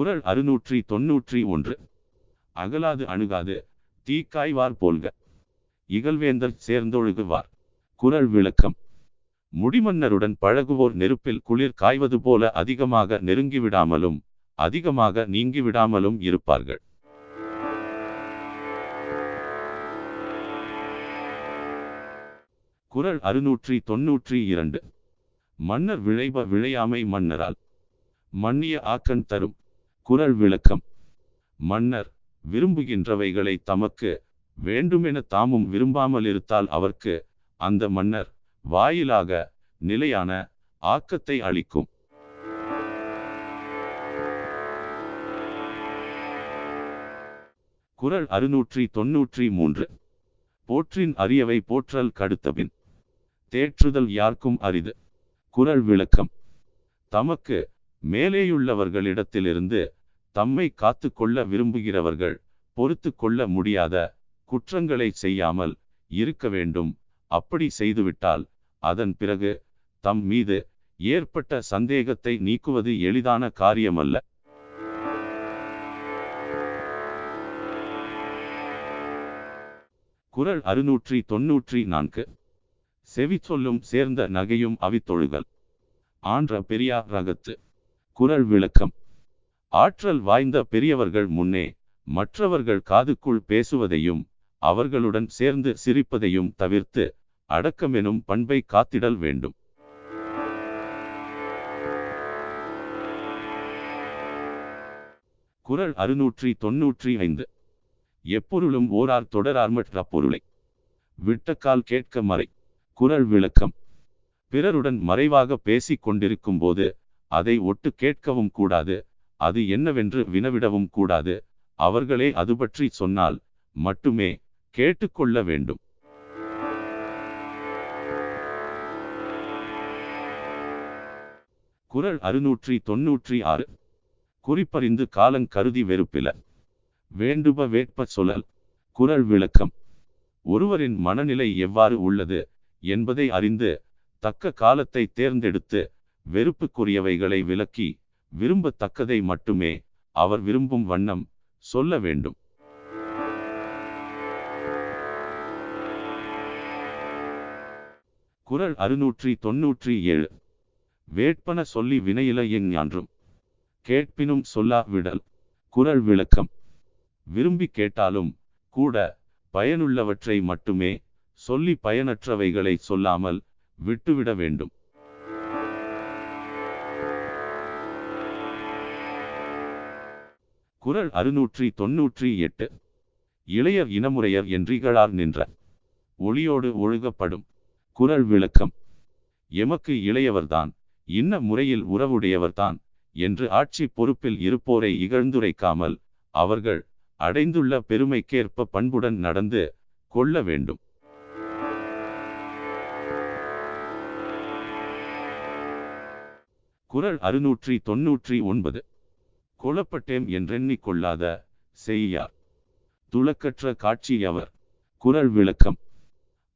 குரல் அறுநூற்றி தொன்னூற்றி ஒன்று. அகலாது அணுகாது தீக்காய்வார் போல்க. இகழ்வேந்தர் சேர்ந்தொழுகுவார். குரல் விளக்கம். முடிமன்னருடன் பழகுவோர் நெருப்பில் குளிர் காய்வது போல அதிகமாக நெருங்கிவிடாமலும் அதிகமாக நீங்கிவிடாமலும் இருப்பார்கள். குரல் அறுநூற்றி தொன்னூற்றி இரண்டு. மன்னர் விளைப விளையாமை மன்னரால். மன்னிய ஆக்கன் தரும். குரல் விளக்கம். மன்னர் விரும்புகின்றவைகளை தமக்கு வேண்டுமென தாமும் விரும்பாமல் இருத்தால் அவர்க்கு அந்த மன்னர் வாயிலாக நிலையான ஆக்கத்தை அளிக்கும். குரல் அறுநூற்றி தொன்னூற்றி மூன்று. போற்றின் அரியவை போற்றல் கடுத்தபின். தேற்றுதல் யார்க்கும் அரிது. குரல் விளக்கம். தமக்கு மேலேயுள்ளவர்களிடத்திலிருந்து தம்மை காத்து கொள்ள விரும்புகிறவர்கள் பொறுத்து கொள்ள முடியாத குற்றங்களை செய்யாமல் இருக்க வேண்டும். அப்படி செய்துவிட்டால் அதன் பிறகு தம் மீது ஏற்பட்ட சந்தேகத்தை நீக்குவது எளிதான காரியமல்ல. குரல் அறுநூற்றி தொன்னூற்றி நான்கு. செவி சொல்லும் சேர்ந்த நகையும் அவித்தொழுகல். ஆன்ற பெரியார் ரகத்து. குரல் விளக்கம். ஆற்றல் வாய்ந்த பெரியவர்கள் முன்னே மற்றவர்கள் காதுக்குள் பேசுவதையும் அவர்களுடன் சேர்ந்து சிரிப்பதையும் தவிர்த்து அடக்கமெனும் பண்பை காத்திடல் வேண்டும். குரல் அறுநூற்றி தொன்னூற்றி ஐந்து. எப்பொருளும் ஓரார் தொடரார்மற்ற பொருளை விட்டக்கால் கேட்க மறை. குரல் விளக்கம். பிறருடன் மறைவாக பேசிக் கொண்டிருக்கும் போது அதை ஒட்டு கேட்கவும் கூடாது. அது என்னவென்று வினவிடவும் கூடாது. அவர்களே அது பற்றி சொன்னால் மட்டுமே கேட்டுக்கொள்ள வேண்டும். குறள் அறுநூற்றி தொன்னூற்றி ஆறு. குறிப்பறிந்து காலங் கருதி வெறுப்பில. வேண்டுப வேட்ப சொல்லல். குறள் விளக்கம். ஒருவரின் மனநிலை எவ்வாறு உள்ளது என்பதை அறிந்து தக்க காலத்தை தேர்ந்தெடுத்து வெறுப்புக்குரியவைகளை விலக்கி விரும்பத்தக்கதை மட்டுமே அவர் விரும்பும் வண்ணம் சொல்ல வேண்டும். குரல் அறுநூற்றி தொன்னூற்றி ஏழு. வேட்பன சொல்லி வினையில எஞ்ஞான்றும் கேட்பினும் சொல்லா விடல். குரல் விளக்கம். விரும்பி கேட்டாலும் கூட பயனுள்ளவற்றை மட்டுமே சொல்லி பயனற்றவைகளை சொல்லாமல் விட்டுவிட வேண்டும். குறள் அறுநூற்றி தொன்னூற்றி எட்டு. இளையர் இனமுறையர் என்றிகழார் நின்ற ஒளியோடு ஒழுகப்படும் குறள் விளக்கம். எமக்கு இளையவர்தான் இன்ன முறையில் உறவுடையவர்தான் என்று ஆட்சி பொறுப்பில் இருப்போரை இகழ்ந்துரைக்காமல் அவர்கள் அடைந்துள்ள பெருமைக்கேற்ப பண்புடன் நடந்து கொள்ள வேண்டும். குறள் அறுநூற்றி தொன்னூற்றி ஒன்பது. கொலப்பட்டேம் என்றெண்ணிக் கொள்ளாத செய்யார். துளக்கற்ற காட்சி அவர். குரல் விளக்கம்.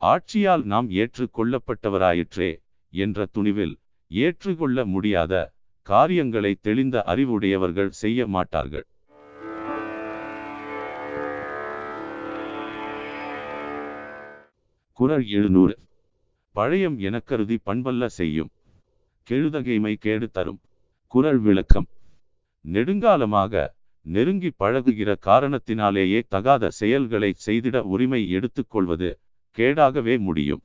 ஆட்சியால் நாம் ஏற்றுக்கொள்ளப்பட்டவராயிற்றே என்ற துணிவில் ஏற்றுக்கொள்ள முடியாத காரியங்களை தெளிந்த அறிவுடையவர்கள் செய்ய மாட்டார்கள். குரல் எழுநூறு. பழையம் எனக்கருதி பண்பல்ல செய்யும். கெழுதகைமை கேடு தரும். குரல் விளக்கம். நெடுங்காலமாக நெருங்கி பழகுகிற காரணத்தினாலேயே தகாத செயல்களை செய்திட உரிமை எடுத்துக்கொள்வது கேடாகவே முடியும்.